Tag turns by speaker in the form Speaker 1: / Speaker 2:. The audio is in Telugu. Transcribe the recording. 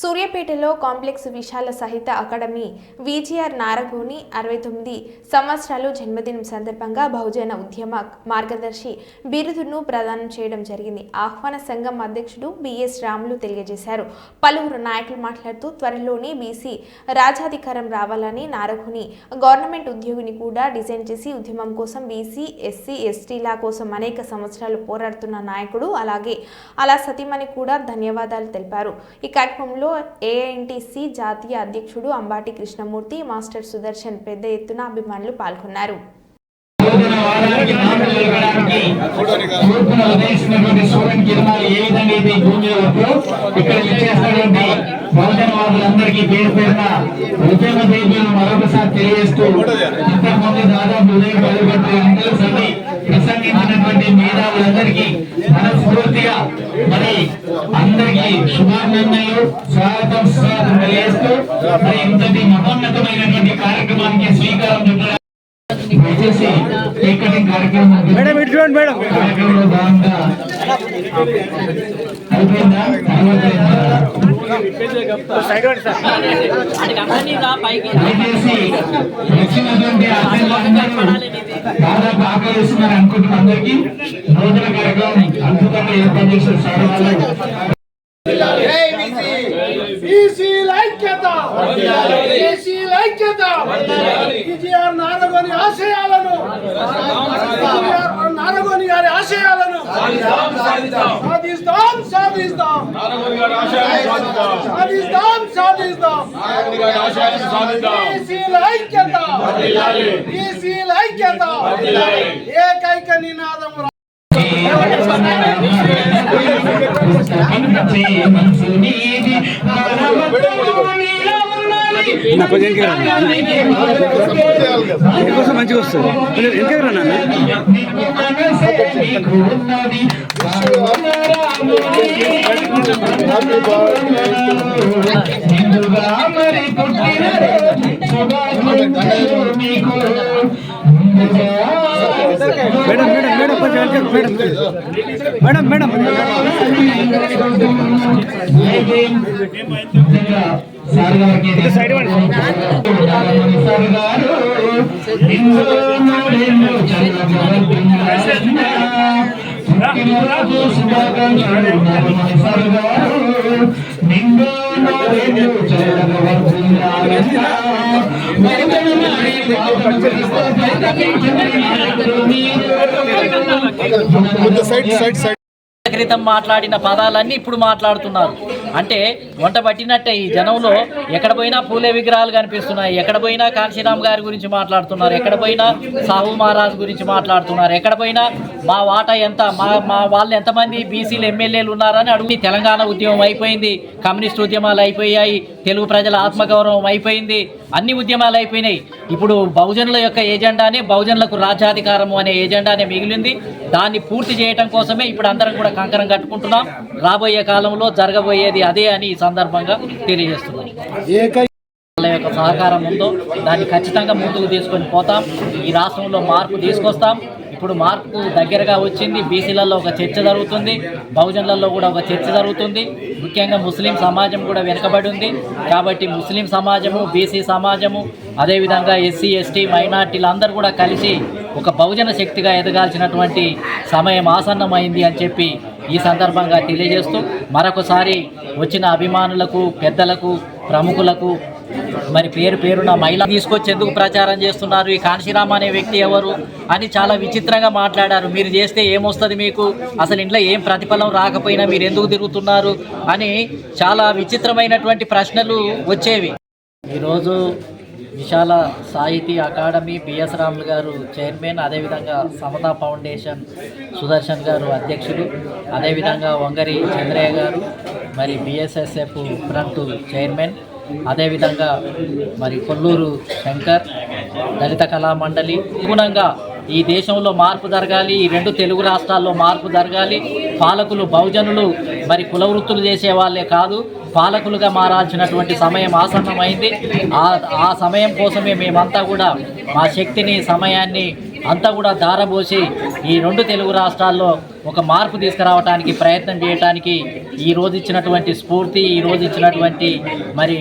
Speaker 1: సూర్యాపేటలో కాంప్లెక్స్ విశాల సహిత అకాడమీ విజిఆర్ నారగోని అరవై తొమ్మిది సంవత్సరాలు జన్మదినం సందర్భంగా బహుజన ఉద్యమ మార్గదర్శి బిరుదును ప్రదానం చేయడం జరిగింది. ఆహ్వాన సంఘం అధ్యక్షుడు బిఎస్ రాములు తెలియజేశారు. పలువురు నాయకులు మాట్లాడుతూ త్వరలోనే బీసీ రాజాధికారం రావాలని నారగోని గవర్నమెంట్ ఉద్యోగిని కూడా డిజైన్ చేసి ఉద్యమం కోసం బీసీ ఎస్సీ ఎస్టీల కోసం అనేక సంవత్సరాలు పోరాడుతున్న నాయకుడు అలాగే అలా సతీమణి కూడా ధన్యవాదాలు తెలిపారు. ఈ కార్యక్రమంలో ఏఎన్టీసీ జాతీయ అధ్యక్షుడు అంబాటి కృష్ణమూర్తి మాస్టర్ సుదర్శన్ పెద్ద ఎత్తున అభిమానులు పాల్గొన్నారు.
Speaker 2: వాళ్ళందరికీ పేరు పేరున ఉద్యమ మరొకసారి తెలియజేస్తూ ఇంతకుముందు దాదాపు మనస్ఫూర్తిగా మరి అందరికీ శుభాభినందనలు. స్వాగతం స్వాగతం తెలియజేస్తూ మరి ఇంతటి మహోన్నతమైనటువంటి కార్యక్రమానికి శ్రీకారం చుట్టడం దయచేసి కార్యక్రమం కార్యక్రమంలో భాగంగా అయిపోయిందా? వచ్చినటువంటి ఆకలిస్తున్నారు అనుకుంటున్న అందరికీ. నూతన కార్యక్రమం సార్ వాళ్ళు.
Speaker 3: నారగోని ఆశయాలను. నారగోని గారి ఆశయాలను. సాధిస్తాం సాధిస్తాం. సాధిస్తాం సాధిస్తాం. ఐక్యత. ఏకైక నినాదం
Speaker 4: ఇంకోసం మంచిగా వస్తుంది. కొంచెం వెనక్కి రా నాన్న.
Speaker 2: మరి పుట్టిన.
Speaker 4: మేడం మేడం మేడం కొంచెం వెనక్కి madam madam madam
Speaker 2: sir
Speaker 4: side ఇవ్వండి.
Speaker 5: క్రితం మాట్లాడిన పదాలన్నీ ఇప్పుడు మాట్లాడుతున్నారు. అంటే వంట పట్టినట్టే ఈ జనంలో ఎక్కడ పోయినా పూలే విగ్రహాలు కనిపిస్తున్నాయి. ఎక్కడ పోయినా కాంశీరామ్ గారి గురించి మాట్లాడుతున్నారు. ఎక్కడ పోయినా సాహు మహారాజ్ గురించి మాట్లాడుతున్నారు. ఎక్కడ పోయినా మా వాటా ఎంత మా మా వాళ్ళు ఎంతమంది బీసీలు ఎమ్మెల్యేలు ఉన్నారని అడుగు. తెలంగాణ ఉద్యమం అయిపోయింది. కమ్యూనిస్ట్ ఉద్యమాలు అయిపోయాయి. తెలుగు ప్రజల ఆత్మగౌరవం అయిపోయింది. అన్ని ఉద్యమాలు అయిపోయినాయి. ఇప్పుడు బహుజనుల యొక్క ఏజెండానే బహుజనులకు రాజ్యాధికారము అనే ఏజెండానే మిగిలింది. దాన్ని పూర్తి చేయటం కోసమే ఇప్పుడు అందరం కూడా కంకరం కట్టుకుంటున్నాం. రాబోయే కాలంలో జరగబోయేది అదే అని ఈ సందర్భంగా తెలియజేస్తున్నాం వాళ్ళ యొక్క సహకారం ఉందో దాన్ని ఖచ్చితంగా ముందుకు తీసుకొని పోతాం. ఈ రాష్ట్రంలో మార్పు తీసుకొస్తాం. ఇప్పుడు మార్పు దగ్గరగా వచ్చింది. బీసీలలో ఒక చర్చ జరుగుతుంది. బహుజనులలో కూడా ఒక చర్చ జరుగుతుంది. ముఖ్యంగా ముస్లిం సమాజం కూడా వెనుకబడి ఉంది. కాబట్టి ముస్లిం సమాజము బీసీ సమాజము అదేవిధంగా ఎస్సీ ఎస్టీ మైనార్టీలందరూ కూడా కలిసి ఒక బహుజన శక్తిగా ఎదగాల్సినటువంటి సమయం ఆసన్నమైంది అని చెప్పి ఈ సందర్భంగా తెలియజేస్తూ మరొకసారి వచ్చిన అభిమానులకు పెద్దలకు ప్రముఖులకు మరి పేరు పేరున మహిళ తీసుకొచ్చి ఎందుకు ప్రచారం చేస్తున్నారు? ఈ కాంశీరామ్ అనే వ్యక్తి ఎవరు? అని చాలా విచిత్రంగా మాట్లాడారు. మీరు చేస్తే ఏమొస్తుంది మీకు? అసలు ఇంట్లో ఏం ప్రతిఫలం రాకపోయినా మీరు ఎందుకు తిరుగుతున్నారు? అని చాలా విచిత్రమైనటువంటి ప్రశ్నలు వచ్చేవి. ఈరోజు విశాల సాహితీ అకాడమీ బిఎస్ రాములు గారు చైర్మన్ అదేవిధంగా సమతా ఫౌండేషన్ సుదర్శన్ గారు అధ్యక్షులు అదేవిధంగా వంగరి చంద్రయ్య గారు మరి బిఎస్ఎస్ఎఫ్ ఫ్రంట్ చైర్మన్ అదేవిధంగా మరి కొల్లూరు శంకర్ దళిత కళా మండలి అనుగుణంగా ఈ దేశంలో మార్పు జరగాలి ఈ రెండు తెలుగు రాష్ట్రాల్లో మార్పు జరగాలి. పాలకులు బహుజనులు మరి కుల వృత్తులు చేసే వాళ్ళే కాదు పాలకులుగా మారాల్సినటువంటి సమయం ఆసన్నమైంది. ఆ ఆ సమయం కోసమే మేమంతా కూడా మా శక్తిని సమయాన్ని అంతా కూడా దారబోసి ఈ రెండు తెలుగు రాష్ట్రాల్లో ఒక మార్పు తీసుకురావడానికి ప్రయత్నం చేయడానికి ఈ రోజు ఇచ్చినటువంటి స్ఫూర్తి ఈ రోజు ఇచ్చినటువంటి మరి